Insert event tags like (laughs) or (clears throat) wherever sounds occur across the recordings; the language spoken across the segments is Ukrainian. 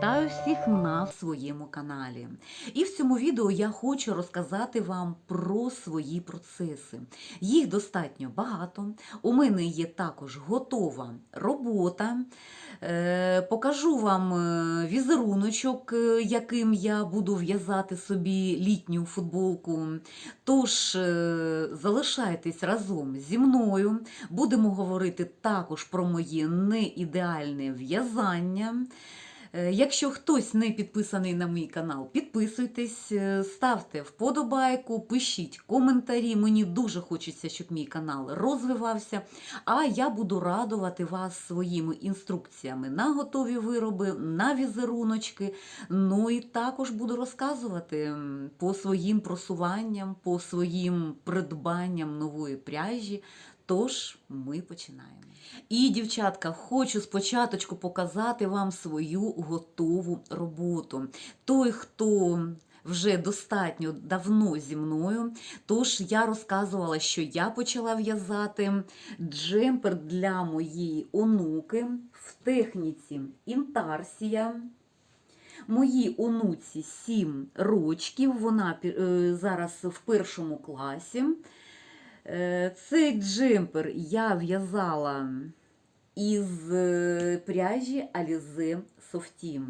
Вітаю всіх на своєму каналі. І в цьому відео я хочу розказати вам про свої процеси. Їх достатньо багато. У мене є також готова робота. Е, Покажу вам е, візеруночок, е, яким я буду в'язати собі літню футболку. Тож залишайтесь разом зі мною. Будемо говорити також про моє неідеальне в'язання. Е, Якщо хтось не підписаний на мій канал, підписуйтесь, е, ставте вподобайку, пишіть коментарі. Мені дуже хочеться, щоб мій канал розвивався. А я буду радувати вас своїми інструкціями на готові вироби, на візеруночки. Ну і також буду розказувати по своїм просуванням, по своїм придбанням нової пряжі. Тож ми починаємо. І, дівчатка, хочу спочатку показати вам свою готову роботу. Той, хто вже достатньо давно зі мною, тож я розказувала, що я почала в'язати джемпер для моєї онуки в техніці інтарсія. Моїй онуці 7 рочків, вона е, зараз в першому класі. Е, Цей джемпер я в'язала із е, пряжі Alize Softy.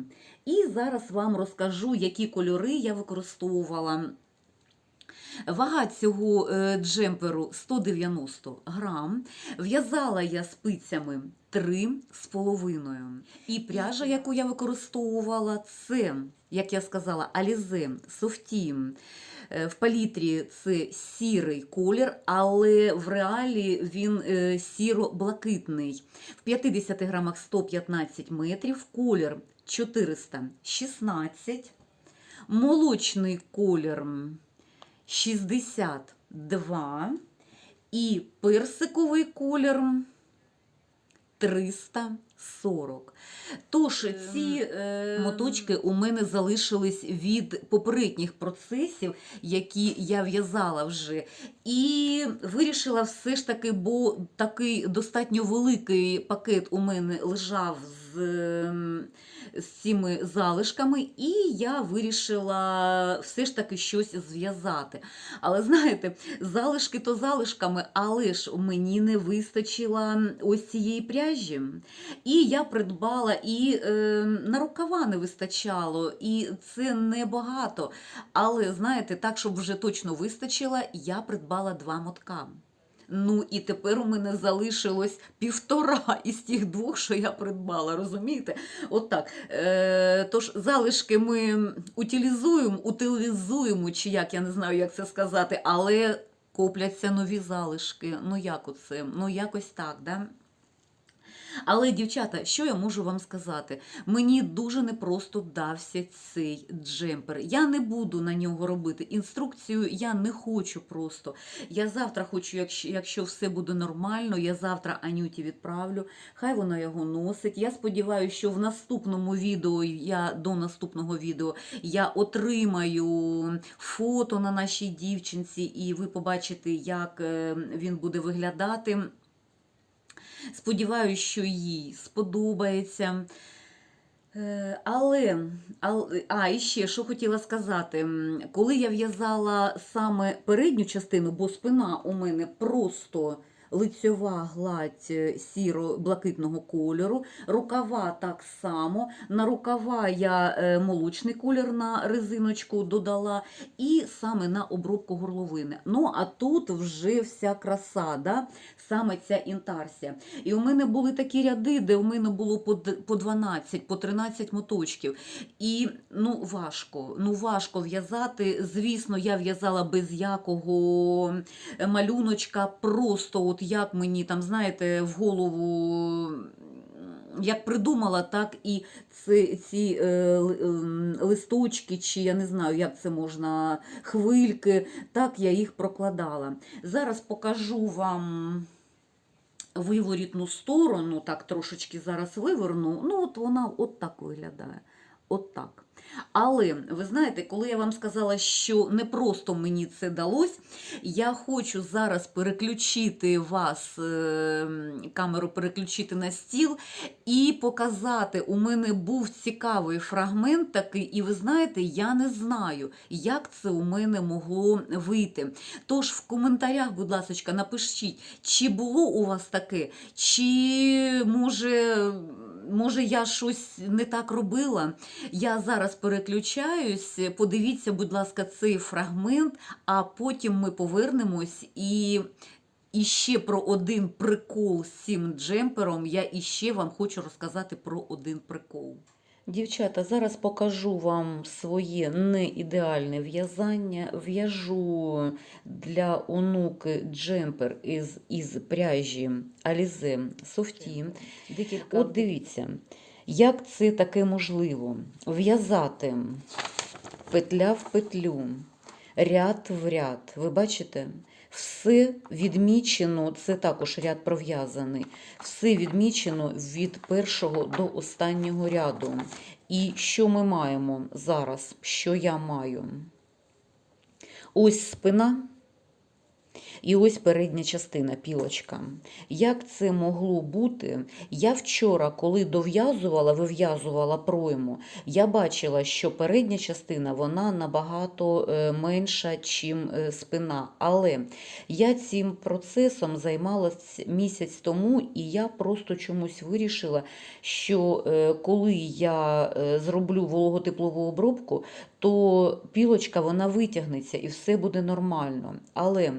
І зараз вам розкажу, які кольори я використовувала. Вага цього е, джемперу 190 грам. В'язала я спицями 3,5. І пряжа, яку я використовувала, це, як я сказала, Alize Softy. Е, В палітрі це сірий колір, але в реалі він е, сіро-блакитний. В 50 грамах 115 метрів, колір 416, молочний колір 62 і персиковий колір 340. Тож ці е, моточки у мене залишились від попередніх процесів, які я в'язала вже. І вирішила все ж таки, бо такий достатньо великий пакет у мене лежав з, ем, з цими залишками, і я вирішила все ж таки щось зв'язати. Але знаєте, залишки то залишками, але ж мені не вистачило ось цієї пряжі. І я придбала, і е, на рукава не вистачало, і це небагато. Але знаєте, так, щоб вже точно вистачило, я придбала два мотка. Ну і тепер у мене залишилось півтора із тих двох, що я придбала, розумієте? От так. Е, тож залишки ми утилізуємо, утилізуємо, чи як я не знаю, як це сказати, але копляться нові залишки. Ну як оце? Ну якось так, да? Але, дівчата, що я можу вам сказати? Мені дуже непросто дався цей джемпер. Я не буду на нього робити інструкцію, я не хочу просто. Я завтра хочу, якщо, якщо все буде нормально, я завтра Анюті відправлю. Хай вона його носить. Я сподіваюся, що в наступному відео, я до наступного відео, я отримаю фото на нашій дівчинці, і ви побачите, як е, він буде виглядати. Сподіваюся, що їй сподобається. Е, Але, але, а, і ще, що хотіла сказати, коли я в'язала саме передню частину, бо спина у мене просто лицьова гладь е, сіро-блакитного кольору, рукава так само. На рукава я е, молочний колір на резиночку додала, і саме на обробку горловини. Ну, а тут вже вся краса, да? саме ця інтарсія. І у мене були такі ряди, де у мене було по по 12, по 13 моточків. І ну, важко, ну, важко в'язати. Звісно, я в'язала без якого малюночка, просто от як мені там, знаєте, в голову. Як придумала, так і ці, ці е, ем, листочки, чи я не знаю, як це можна, хвильки, так я їх прокладала. Зараз покажу вам виворітну сторону, так трошечки зараз виверну. Ну, от вона от так виглядає. От так. Але ви знаєте, коли я вам сказала, що не просто мені це далось, я хочу зараз переключити вас, е, камеру переключити на стіл і показати. У мене був цікавий фрагмент такий, і ви знаєте, я не знаю, як це у мене могло вийти. Тож в коментарях, будь ласка, напишіть, чи було у вас таке, чи може. Може, я щось не так робила. Я зараз переключаюсь. Подивіться, будь ласка, цей фрагмент, а потім ми повернемось і. І ще про один прикол з цим джемпером. Я іще вам хочу розказати про один прикол. Дівчата, зараз покажу вам своє неідеальне в'язання. В'яжу для онуки джемпер із, із пряжі Softy. Декілька. От дивіться, як це таке можливо? В'язати петля в петлю, ряд в ряд. Ви бачите? Все відмічено, це також ряд пров'язаний. Все відмічено від першого до останнього ряду. І що ми маємо зараз? Що я маю? Ось спина. І ось передня частина, пілочка. Як це могло бути? Я вчора, коли дов'язувала, вив'язувала пройму, я бачила, що передня частина вона набагато е, менша, чим е, спина. Але я цим процесом займалась місяць тому, і я просто чомусь вирішила, що е, коли я зроблю вологотеплову обробку, то пілочка вона витягнеться і все буде нормально. Але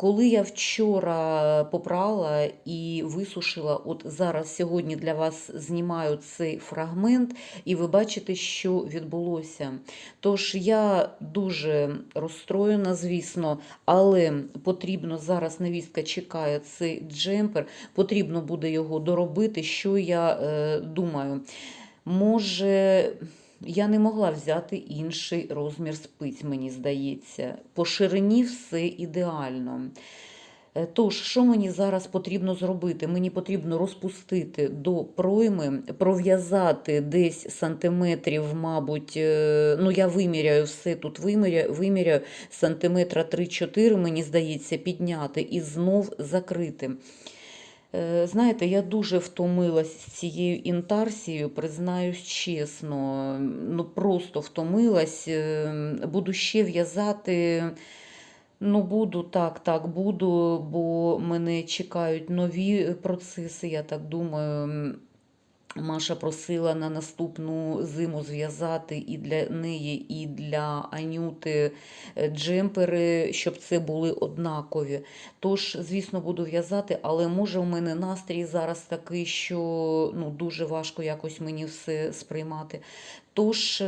коли я вчора попрала і висушила, от зараз сьогодні для вас знімаю цей фрагмент, і ви бачите, що відбулося. Тож я дуже розстроєна, звісно, але потрібно зараз невістка чекає цей джемпер, потрібно буде його доробити. Що я е, думаю? Може. Я не могла взяти інший розмір спиць, мені здається. По ширині все ідеально. Е, Тож, що мені зараз потрібно зробити? Мені потрібно розпустити до пройми, пров'язати десь сантиметрів, мабуть, е, ну я виміряю все тут, виміряю, виміряю сантиметра 3-4, мені здається, підняти і знов закрити. Е, Знаєте, я дуже втомилась з цією інтарсією, признаюсь чесно. Ну просто втомилась. Е, Буду ще в'язати. Ну, буду, так, так, буду, бо мене чекають нові процеси, я так думаю. Маша просила на наступну зиму зв'язати і для неї, і для Анюти е, джемпери, щоб це були однакові. Тож, звісно, буду в'язати, але може в мене настрій зараз такий, що ну, дуже важко якось мені все сприймати. Тож.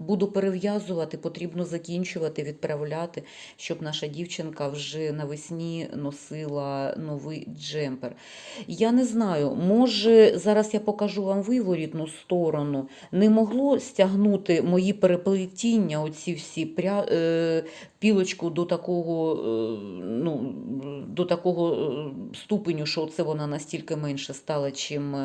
Буду перев'язувати, потрібно закінчувати, відправляти, щоб наша дівчинка вже навесні носила новий джемпер. Я не знаю, може зараз я покажу вам виворітну сторону. Не могло стягнути мої переплетіння, оці всі пря... е, пілочку до такого, е, ну, до такого е, ступеню, що це вона настільки менше стала, чим.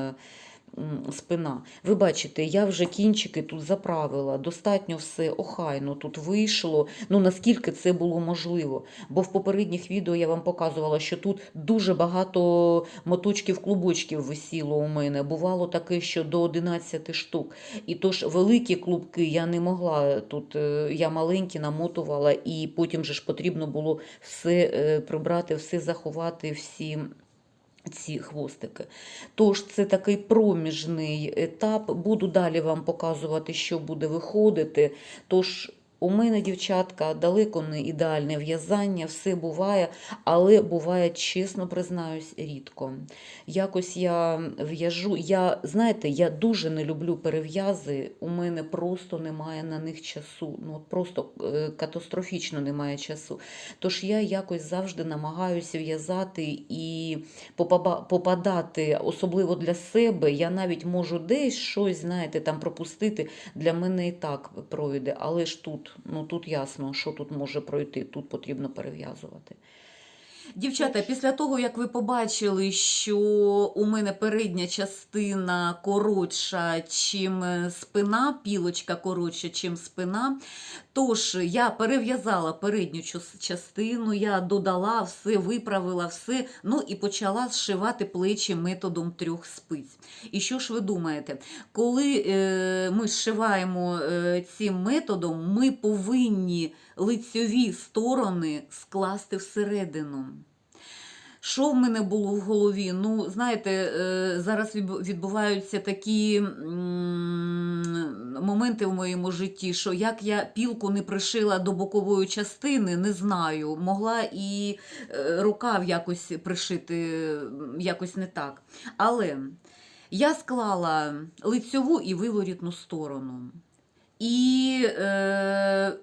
Спина. Ви бачите, я вже кінчики тут заправила, достатньо все охайно тут вийшло. Ну наскільки це було можливо. Бо в попередніх відео я вам показувала, що тут дуже багато моточків клубочків висіло у мене. Бувало таке, що до 11 штук. І тож великі клубки я не могла тут, е, я маленькі намотувала, і потім же ж потрібно було все е, прибрати, все заховати, всі. Ці хвостики. Тож це такий проміжний етап. Буду далі вам показувати, що буде виходити. Тож у мене, дівчатка, далеко не ідеальне в'язання, все буває, але буває, чесно признаюсь, рідко. Якось я в'яжу. Я, знаєте, я дуже не люблю перев'язи, у мене просто немає на них часу. Ну, просто е, катастрофічно немає часу. Тож я якось завжди намагаюся в'язати і попадати, особливо для себе. Я навіть можу десь щось, знаєте, там пропустити. Для мене і так пройде. Але ж тут, ну тут ясно, що тут може пройти, тут потрібно перев'язувати. Дівчата, після того, як ви побачили, що у мене передня частина коротша, чим е, спина, пілочка коротша, чим спина, тож я перев'язала передню частину, я додала все, виправила все, ну і почала зшивати плечі методом трьох спиць. І що ж ви думаєте? Коли е, ми зшиваємо е, цим методом, ми повинні лицьові сторони скласти всередину. Що в мене було в голові? Ну, знаєте, е, зараз відбуваються такі моменти в моєму житті, що як я пілку не пришила до бокової частини, не знаю. Могла і е, рукав якось пришити якось не так. Але я склала лицьову і виворітну сторону. І е,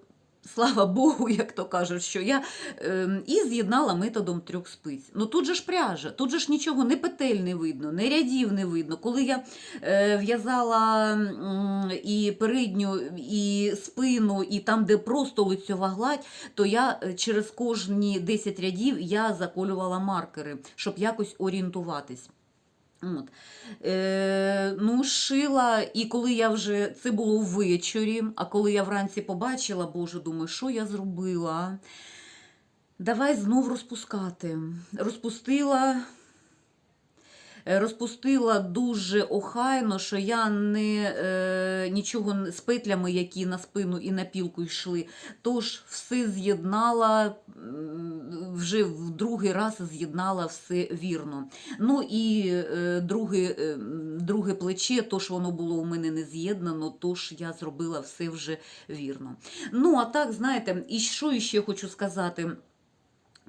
слава Богу, (laughs) як то кажуть, що я е, і з'єднала методом трьох спиць. Ну тут же ж пряжа, тут же ж нічого, не петель не видно, не рядів не видно. Коли я е, в'язала м, і передню, і спину, і там, де просто лицьова гладь, то я е, через кожні 10 рядів я заколювала маркери, щоб якось орієнтуватись. От. Е, ну, шила, і коли я вже це було ввечері, а коли я вранці побачила, боже, думаю, що я зробила? Давай знов розпускати. Розпустила. Е, Розпустила дуже охайно, що я не е, нічого з петлями, які на спину і на пілку йшли. Тож все з'єднала, вже в другий раз з'єднала все вірно. Ну і е, друге, е, друге плече, тож воно було у мене не з'єднано, тож я зробила все вже вірно. Ну, а так, знаєте, і що іще хочу сказати.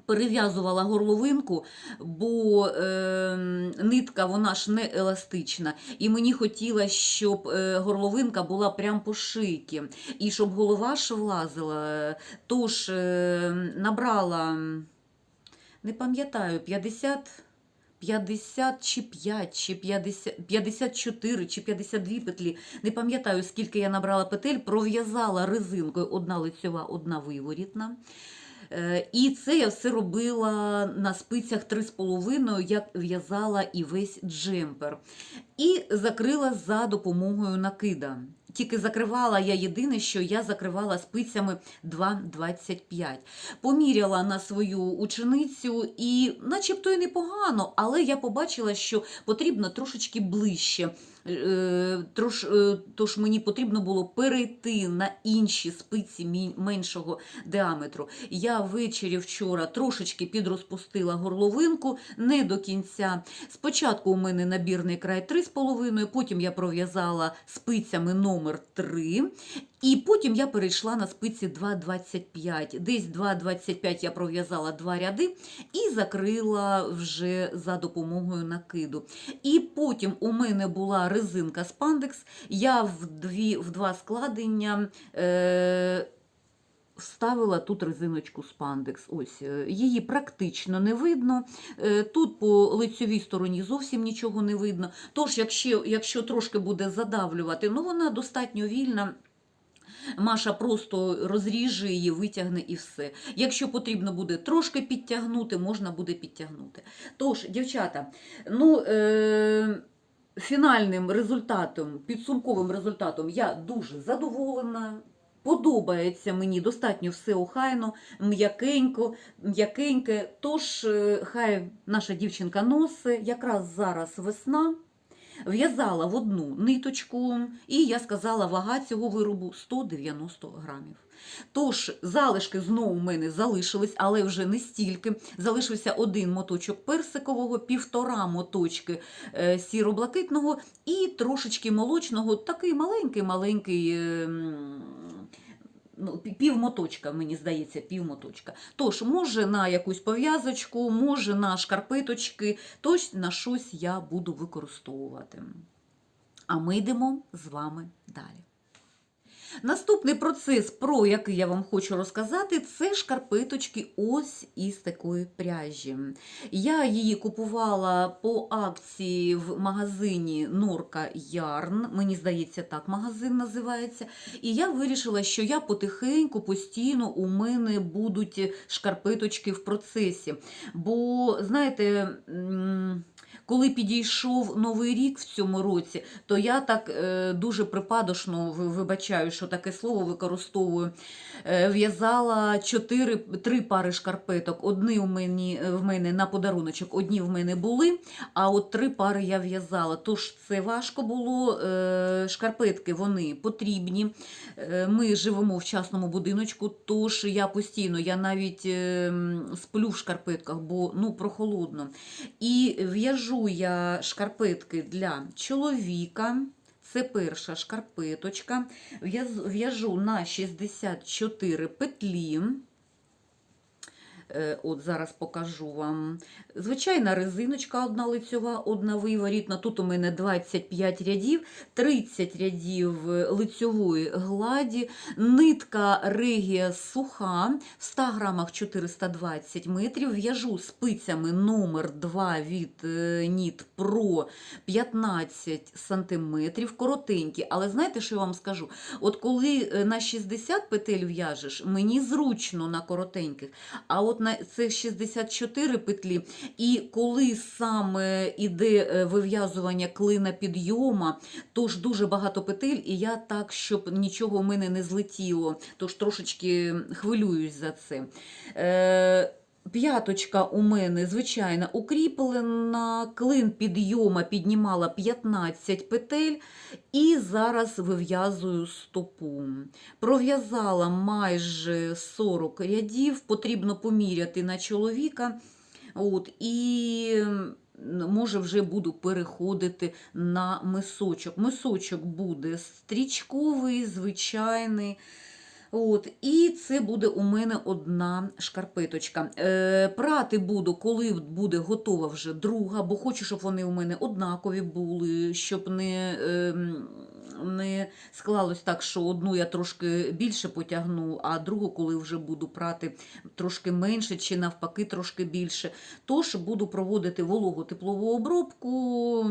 Перев'язувала горловинку, бо е, нитка вона ж не еластична. І мені хотілося, щоб е, горловинка була прям по шийки, і щоб голова ж влазила. Тож е, набрала, не пам'ятаю, 50. 50 чи 5, чи 50, 54, чи 52 петлі. Не пам'ятаю, скільки я набрала петель, пров'язала резинкою одна лицьова, одна виворітна. І це я все робила на спицях 3,5, як в'язала і весь джемпер. І закрила за допомогою накида. Тільки закривала я єдине, що я закривала спицями 2,25. Поміряла на свою ученицю і начебто і непогано, але я побачила, що потрібно трошечки ближче. Е, Трош, е, тож мені потрібно було перейти на інші спиці меншого діаметру. Я ввечері вчора трошечки підрозпустила горловинку, не до кінця. Спочатку у мене набірний край 3,5, потім я пров'язала спицями номер 3, і потім я перейшла на спиці 2,25. Десь 2,25 я пров'язала два ряди і закрила вже за допомогою накиду. І потім у мене була резинка спандекс. Я в, дві, в два складення. Е- Вставила тут резиночку спандекс. Ось е, її практично не видно. Е, Тут по лицьовій стороні зовсім нічого не видно. Тож, якщо, якщо трошки буде задавлювати, ну вона достатньо вільна. Маша просто розріже її, витягне і все. Якщо потрібно буде трошки підтягнути, можна буде підтягнути. Тож, дівчата, ну. Е- Фінальним результатом, підсумковим результатом я дуже задоволена. Подобається мені достатньо все охайно, м'якенько, м'якеньке. Тож е, хай наша дівчинка носить, якраз зараз весна. В'язала в одну ниточку, і я сказала, вага цього виробу 190 грамів. Тож залишки знову в мене залишились, але вже не стільки. Залишився один моточок персикового, півтора моточки е, сіро-блакитного і трошечки молочного, такий маленький-маленький. Ну, пі- мені здається, півмоточка. Тож, може на якусь пов'язочку, може на шкарпеточки, тож на щось я буду використовувати. А ми йдемо з вами далі. Наступний процес, про який я вам хочу розказати, це шкарпеточки ось із такої пряжі. Я її купувала по акції в магазині Норка Ярн. Мені здається, так магазин називається. І я вирішила, що я потихеньку, постійно у мене будуть шкарпеточки в процесі. Бо, знаєте, коли підійшов новий рік в цьому році, то я так е, дуже припадочно ви- вибачаю, що таке слово використовую. Е, в'язала чотири три пари шкарпеток. Одні у мені в мене на подаруночок, одні в мене були, а от три пари я в'язала. Тож це важко було. Е, шкарпетки вони потрібні. Е, Ми живемо в частному будиночку, тож я постійно, я навіть е, сплю в шкарпетках, бо ну прохолодно. І в'яжу я шкарпетки для чоловіка. Це перша шкарпеточка. В'яжу на 64 петлі. Е, От зараз покажу вам. Звичайна резиночка одна лицьова, одна виворітна. Тут у мене 25 рядів, 30 рядів лицьової гладі, нитка регія суха, в 100 грамах 420 метрів. В'яжу спицями номер 2 від е, Ніт Pro 15 сантиметрів, коротенькі. Але знаєте, що я вам скажу? От коли е, на 60 петель в'яжеш, мені зручно на коротеньких. А от на цих 64 петлі, і коли саме іде е, вив'язування клина підйома, тож дуже багато петель, і я так, щоб нічого в мене не злетіло, тож трошечки хвилююсь за це. П'яточка у мене, звичайно, укріплена, клин підйома піднімала 15 петель, і зараз вив'язую стопу. Пров'язала майже 40 рядів, потрібно поміряти на чоловіка. От, і може вже буду переходити на мисочок. Мисочок буде стрічковий, звичайний. От, і це буде у мене одна шкарпеточка. Е, прати буду, коли буде готова вже друга, бо хочу, щоб вони у мене однакові були, щоб не, ем, не склалось так, що одну я трошки більше потягну, а другу, коли вже буду прати трошки менше, чи навпаки трошки більше. Тож буду проводити вологу-теплову обробку.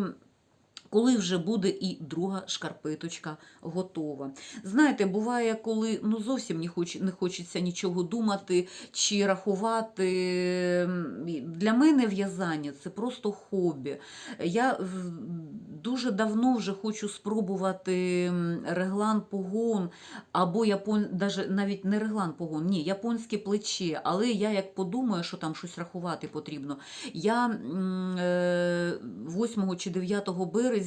Коли вже буде і друга шкарпеточка готова. Знаєте, буває, коли ну зовсім не, хоч, не хочеться нічого думати чи рахувати. Для мене в'язання це просто хобі. Я дуже давно вже хочу спробувати реглан погон, або япон... навіть не реглан погон, ні, японське плече. Але я як подумаю, що там щось рахувати потрібно. Я е, 8 чи 9 березня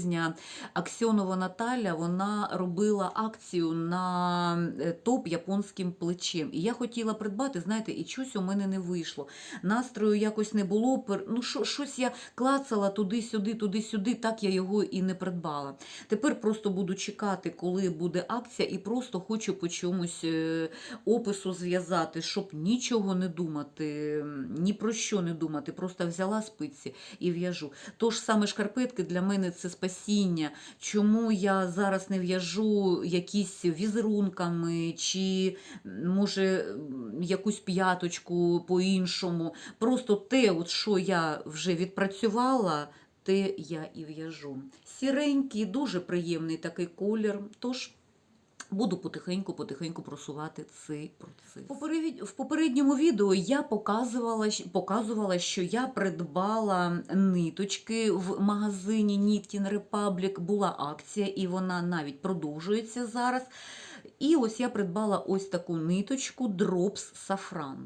Аксьонова Наталя вона робила акцію на е, топ японським плечем. І я хотіла придбати, знаєте, і щось у мене не вийшло. Настрою якось не було. Ну, що- щось я клацала туди-сюди, туди-сюди, так я його і не придбала. Тепер просто буду чекати, коли буде акція, і просто хочу по чомусь е, опису зв'язати, щоб нічого не думати, ні про що не думати. Просто взяла спиці і в'яжу. Тож саме шкарпетки для мене це спасіння. Чому я зараз не в'яжу якісь візерунками, чи може якусь п'яточку по-іншому. Просто те, от, що я вже відпрацювала, те я і в'яжу. Сіренький, дуже приємний такий колір. Тож Буду потихеньку-потихеньку просувати цей процес. В попередньому відео я показувала, показувала, що я придбала ниточки в магазині Knitting Republic. Була акція, і вона навіть продовжується зараз. І ось я придбала ось таку ниточку Drops Safran.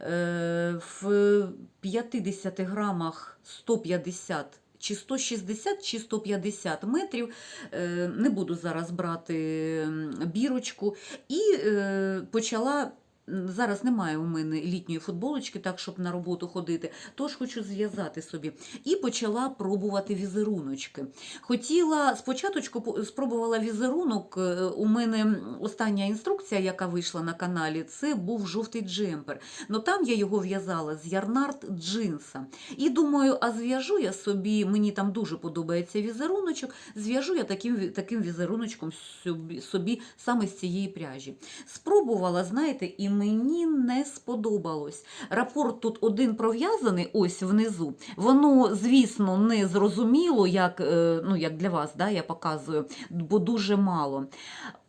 Е, В 50 грамах 150 чи 160, чи 150 метрів. Е, Не буду зараз брати бірочку. І е, почала зараз немає у мене літньої футболочки, так щоб на роботу ходити, тож хочу зв'язати собі. І почала пробувати візеруночки. Хотіла спочатку спробувала візерунок. е, У мене остання інструкція, яка вийшла на каналі, це був жовтий джемпер. Ну там я його в'язала з ярнард джинса. І думаю, а зв'яжу я собі, мені там дуже подобається візеруночок, зв'яжу я таким, таким візеруночком собі, собі саме з цієї пряжі. Спробувала, знаєте, і мені не сподобалось. Рапорт тут один пров'язаний, ось внизу. Воно, звісно, не зрозуміло, як, е, ну, як для вас, да, я показую, бо дуже мало.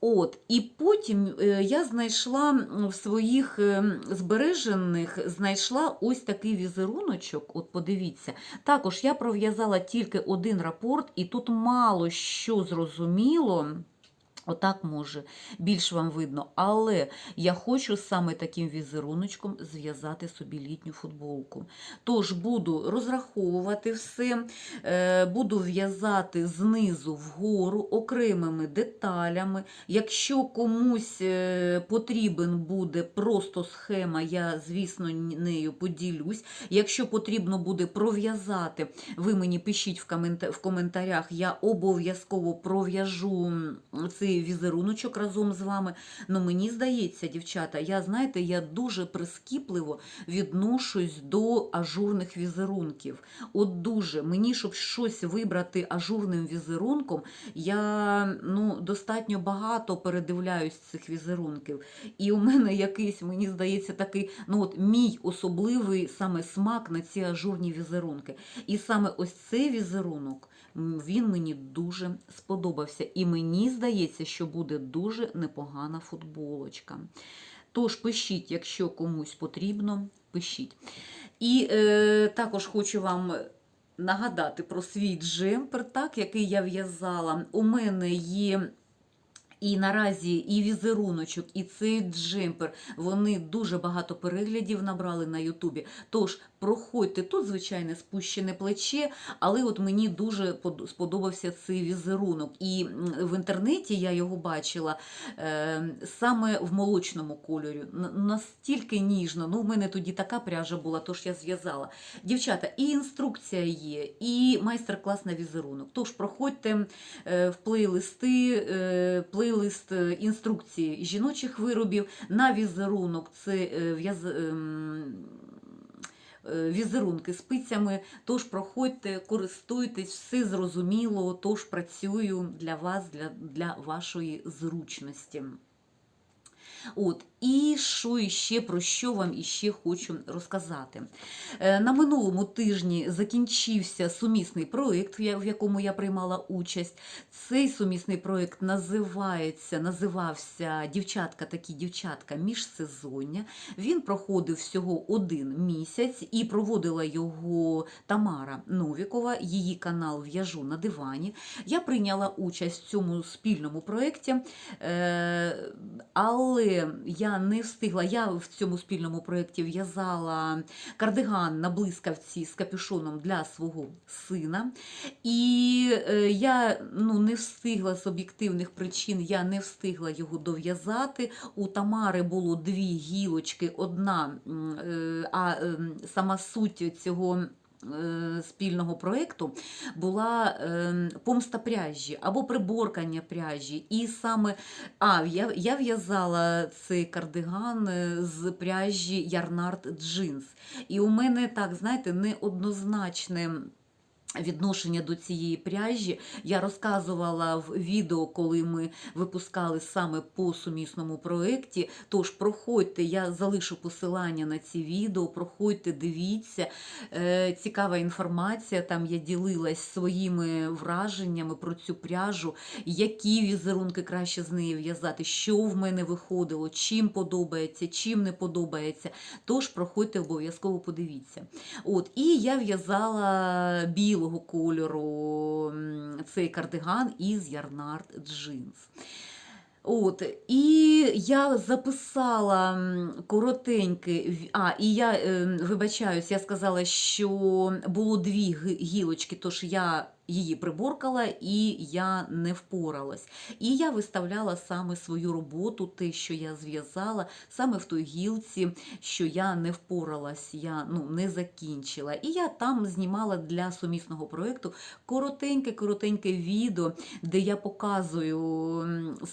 От, і потім е, я знайшла в своїх е, збережених, знайшла ось такий візеруночок. От подивіться. Також я пров'язала тільки один рапорт, і тут мало що зрозуміло. Отак може, більш вам видно. Але я хочу саме таким візеруночком зв'язати собі літню футболку. Тож буду розраховувати все, е, буду в'язати знизу вгору окремими деталями. Якщо комусь е, потрібен буде просто схема, я, звісно, нею поділюсь. Якщо потрібно буде пров'язати, ви мені пишіть в, коментарях, я обов'язково пров'яжу м, візеруночок разом з вами. Ну мені здається, дівчата, я знаєте, я дуже прискіпливо відношусь до ажурних візерунків. От дуже мені, щоб щось вибрати ажурним візерунком, я ну, достатньо багато передивляюсь цих візерунків. І у мене якийсь, мені здається, такий ну от мій особливий саме смак на ці ажурні візерунки. І саме ось цей візерунок. Він мені дуже сподобався. І мені здається, що буде дуже непогана футболочка. Тож пишіть, якщо комусь потрібно, пишіть. І е, також хочу вам нагадати про свій джемпер, так, який я в'язала. У мене є. І наразі і візеруночок, і цей джемпер, вони дуже багато переглядів набрали на Ютубі. Тож проходьте тут, звичайне, спущене плече, але от мені дуже сподобався цей візерунок. І в інтернеті я його бачила е, саме в молочному кольорі. Настільки ніжно. Ну, в мене тоді така пряжа була, тож я зв'язала. Дівчата, і інструкція є, і майстер-клас на візерунок. Тож проходьте е, в плейлисти, е, плейлист інструкції жіночих виробів на візерунок. Це в'яз... е, Візерунки спицями, тож проходьте, користуйтесь, все зрозуміло, тож працюю для вас, для, для вашої зручності. От, і що іще, про що вам іще хочу розказати. Е, На минулому тижні закінчився сумісний проєкт, в якому я приймала участь. Цей сумісний проєкт називається, називався Дівчатка такі дівчатка міжсезоння. Він проходив всього один місяць і проводила його Тамара Новікова, її канал В'яжу на дивані. Я прийняла участь в цьому спільному проєкті, е, але я не встигла. Я в цьому спільному проєкті в'язала кардиган на блискавці з капюшоном для свого сина. І е, я ну, не встигла з об'єктивних причин, я не встигла його дов'язати. У Тамари було дві гілочки, одна, е, а ем, сама суть цього. Е, Спільного проєкту була ем, помста пряжі або приборкання пряжі. І саме а, я, я в'язала цей кардиган е, з пряжі Ярнард Джинс. І у мене так, знаєте, неоднозначне. Відношення до цієї пряжі я розказувала в відео, коли ми випускали саме по сумісному проєкті. Тож проходьте, я залишу посилання на ці відео, проходьте, дивіться. Е, Цікава інформація. Там я ділилась своїми враженнями про цю пряжу, які візерунки краще з неї в'язати, що в мене виходило, чим подобається, чим не подобається. Тож проходьте обов'язково подивіться. От, і я в'язала білого кольору цей кардиган із Ярнард Джинс. От, і я записала коротеньке, а, і я е, вибачаюсь, я сказала, що було дві гілочки, тож я її приборкала, і я не впоралась. І я виставляла саме свою роботу, те, що я зв'язала, саме в той гілці, що я не впоралась, я ну, не закінчила. І я там знімала для сумісного проєкту коротеньке-коротеньке відео, де я показую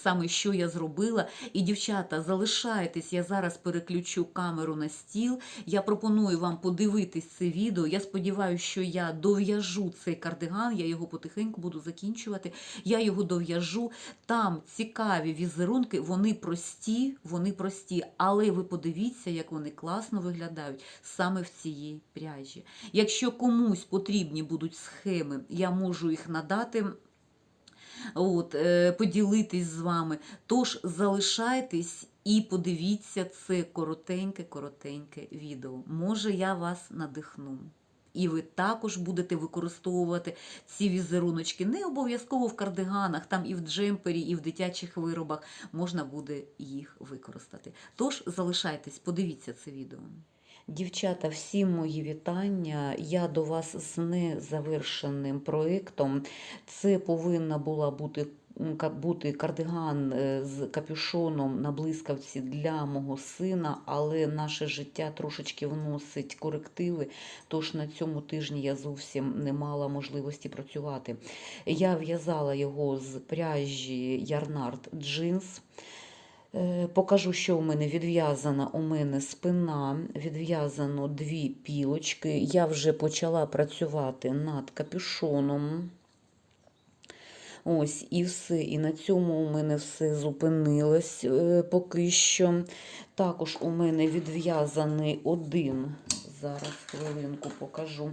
саме, що я зробила. І, дівчата, залишайтесь, я зараз переключу камеру на стіл. Я пропоную вам подивитись це відео. Я сподіваюся, що я дов'яжу цей кардиган, я його потихеньку буду закінчувати. Я його дов'яжу. Там цікаві візерунки, вони прості, вони прості, але ви подивіться, як вони класно виглядають саме в цій пряжі. Якщо комусь потрібні будуть схеми, я можу їх надати. От, е, поділитись з вами. Тож залишайтесь і подивіться це коротеньке-коротеньке відео. Може, я вас надихну. І ви також будете використовувати ці візеруночки не обов'язково в кардиганах, там і в джемпері, і в дитячих виробах можна буде їх використати. Тож залишайтесь, подивіться це відео. Дівчата, всі мої вітання. Я до вас з незавершеним проєктом. Це повинна була бути бути кардиган е, з капюшоном на блискавці для мого сина, але наше життя трошечки вносить корективи, тож на цьому тижні я зовсім не мала можливості працювати. Я в'язала його з пряжі Ярнард джинс. Е, Покажу, що у мене відв'язана у мене спина, відв'язано дві пілочки. Я вже почала працювати над капюшоном. Ось і все. І на цьому у мене все зупинилось е, поки що. Також у мене відв'язаний один. Зараз хвилинку покажу.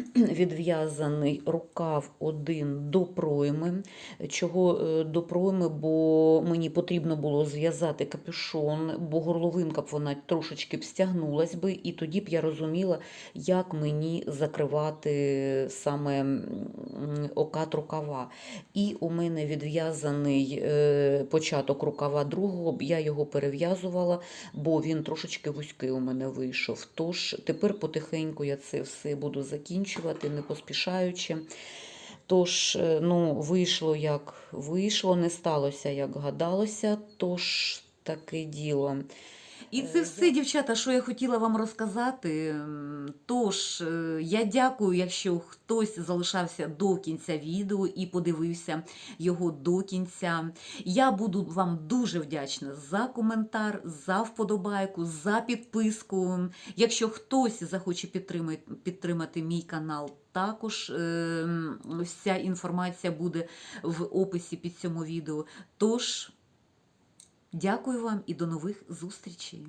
(clears throat) Відв'язаний рукав один до пройми. Чого е, до пройми, бо мені потрібно було зв'язати капюшон, бо горловинка б вона трошечки б стягнулась би, і тоді б я розуміла, як мені закривати саме окат рукава. І у мене відв'язаний е, початок рукава другого, я його перев'язувала, бо він трошечки вузький у мене вийшов. Тож тепер потихеньку я це все буду закінчувати, не поспішаючи. Тож, е, ну, вийшло як вийшло, не сталося, як гадалося, тож таке діло. І це все, дівчата, що я хотіла вам розказати. Тож, е, я дякую, якщо хтось залишався до кінця відео і подивився його до кінця. Я буду вам дуже вдячна за коментар, за вподобайку, за підписку. Якщо хтось захоче підтримати, підтримати мій канал, також е, вся інформація буде в описі під цьому відео. Тож, дякую вам і до нових зустрічей!